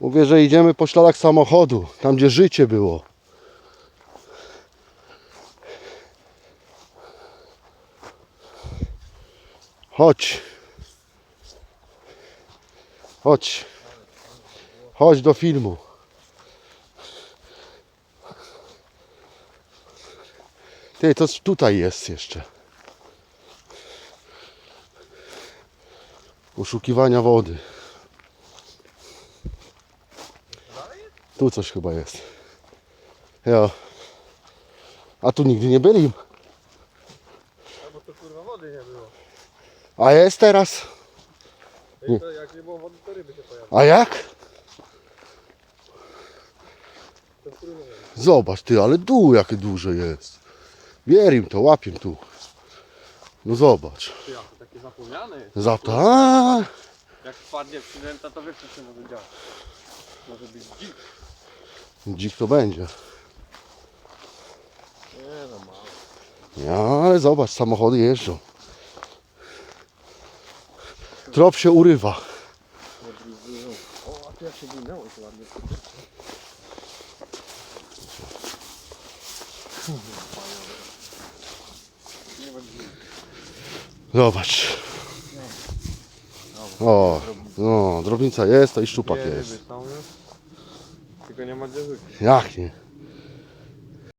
Mówię, że idziemy po śladach samochodu, tam gdzie życie było. Chodź. Chodź. Chodź do filmu. Ty, to tutaj jest jeszcze. Poszukiwania wody. Tu coś chyba jest. Ja. A tu nigdy nie byli. No bo to kurwa wody nie było. A jest teraz. Nie. Jak, to, jak nie było wody, to ryby się pojawiły. A jak? To który nie wiem. Zobacz ty, ale dół jakie duże jest. Wierim to, łapię tu. No zobacz. Ty, ja to takie zapomniane jest. Za to. A, Jak wpadnie przynęta, to wiesz co się może dziać. Może być dzik. Dzik to będzie. Nie no mało. Ja, ale zobacz, samochody jeżdżą. Trop się urywa. O, a tu jak się ginęło to ładnie. Zobacz. O, no, drobnica jest, to i szczupak jest. Tylko nie ma gdzie. Jak nie?